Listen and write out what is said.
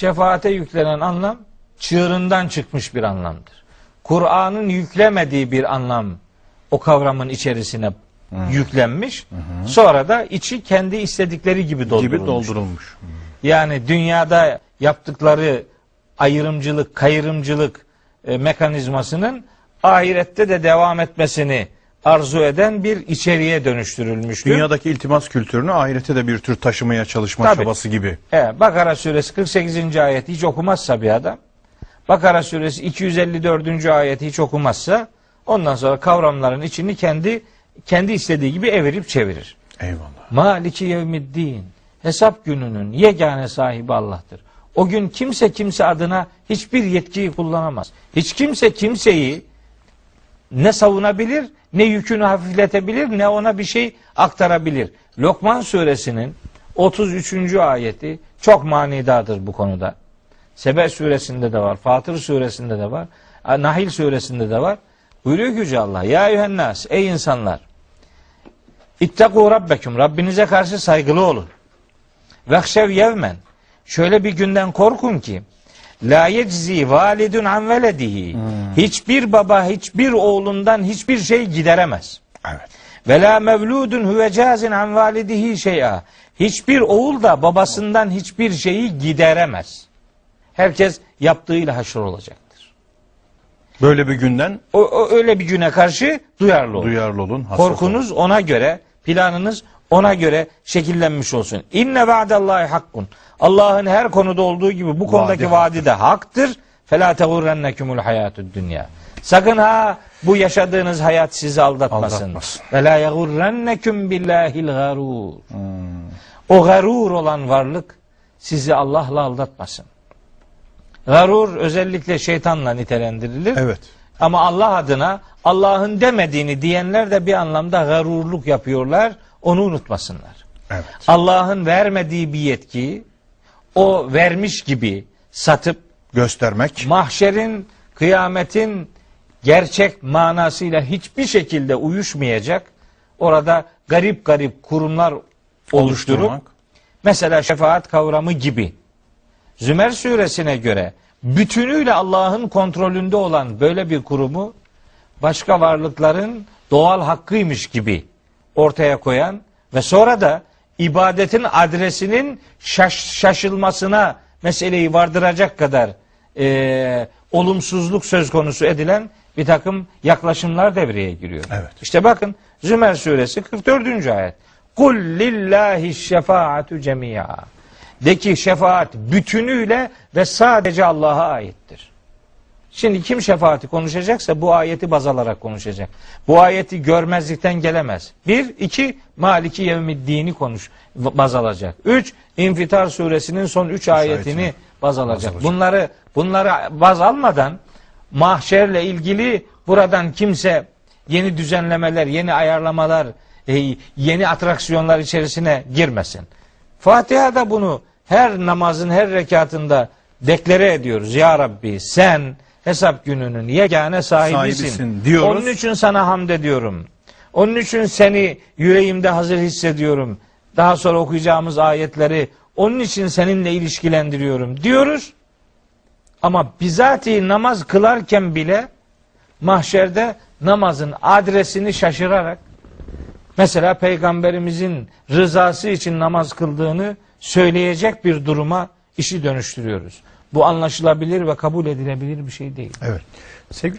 şefaate yüklenen anlam çığırından çıkmış bir anlamdır. Kur'an'ın yüklemediği bir anlam o kavramın içerisine yüklenmiş. Sonra da içi kendi istedikleri gibi doldurulmuş. gibi doldurulmuş. Yani dünyada yaptıkları ayrımcılık, kayırımcılık e, mekanizmasının ahirette de devam etmesini arzu eden bir içeriğe dönüştürülmüştür. Dünyadaki iltimas kültürünü ahirete de bir tür taşımaya çalışma Tabii. çabası gibi. Evet, Bakara suresi 48. ayet hiç okumazsa bir adam, Bakara suresi 254. ayeti hiç okumazsa ondan sonra kavramların içini kendi kendi istediği gibi evirip çevirir. Eyvallah. Maliki yevmiddin. Hesap gününün yegane sahibi Allah'tır. O gün kimse kimse adına hiçbir yetkiyi kullanamaz. Hiç kimse kimseyi ne savunabilir, ne yükünü hafifletebilir, ne ona bir şey aktarabilir. Lokman suresinin 33. ayeti çok manidadır bu konuda. Sebe suresinde de var, Fatır suresinde de var, Nahil suresinde de var. Buyuruyor ki Yüce Allah, Ya yuhennas, ey insanlar, İttekû rabbekum, Rabbinize karşı saygılı olun. Vehşev yevmen, şöyle bir günden korkun ki, La yeczi validun an veledihi. Hiçbir baba hiçbir oğlundan hiçbir şey gideremez. Evet. Ve la mevludun huve cazin an validihi şey'a. Hiçbir oğul da babasından hiçbir şeyi gideremez. Herkes yaptığıyla haşr olacaktır. Böyle bir günden O, o öyle bir güne karşı duyarlı olun. duyarlı olun. Korkunuz ona göre, planınız ona göre şekillenmiş olsun. İnne va'dallahi hakkun. Allah'ın her konuda olduğu gibi bu konudaki Vaadi vaadi de haktır. Fela tegurrennekumul hayatud dünya. Sakın ha bu yaşadığınız hayat sizi aldatmasın. Aldatmasın. Ve la yegurrennekum billahil garur. olun. Hmm. O garur olan varlık sizi Allah'la aldatmasın. Garur özellikle şeytanla nitelendirilir. Evet. Ama Allah adına Allah'ın demediğini diyenler de bir anlamda garurluk yapıyorlar. Onu unutmasınlar. Evet. Allah'ın vermediği bir yetkiyi o vermiş gibi satıp Göstermek. mahşerin, kıyametin gerçek manasıyla hiçbir şekilde uyuşmayacak. Orada garip garip kurumlar oluşturup Oluşturmak. mesela şefaat kavramı gibi Zümer suresine göre bütünüyle Allah'ın kontrolünde olan böyle bir kurumu başka varlıkların doğal hakkıymış gibi ortaya koyan ve sonra da ibadetin adresinin şaş- şaşılmasına meseleyi vardıracak kadar e, olumsuzluk söz konusu edilen bir takım yaklaşımlar devreye giriyor. Evet. İşte bakın Zümer suresi 44. ayet. Kul lillahi şefaatu cemi'a. De ki şefaat bütünüyle ve sadece Allah'a aittir. Şimdi kim şefaati konuşacaksa bu ayeti baz alarak konuşacak. Bu ayeti görmezlikten gelemez. Bir, iki, Maliki Yevmiddin'i konuş, baz alacak. Üç, İnfitar suresinin son üç ayetini ayetini baz alacak. alacak. Bunları bunları baz almadan mahşerle ilgili buradan kimse yeni düzenlemeler, yeni ayarlamalar, e, yeni atraksiyonlar içerisine girmesin. Fatiha'da bunu her namazın her rekatında deklare ediyoruz. Ya Rabbi sen hesap gününün yegane sahibisin. Sahibisin diyoruz. Onun için sana hamd ediyorum. Onun için seni yüreğimde hazır hissediyorum. Daha sonra okuyacağımız ayetleri onun için seninle ilişkilendiriyorum diyoruz. Ama bizatihi namaz kılarken bile mahşerde namazın adresini şaşırarak mesela peygamberimizin rızası için namaz kıldığını söyleyecek bir duruma işi dönüştürüyoruz. Bu anlaşılabilir ve kabul edilebilir bir şey değil. Evet. Sevgili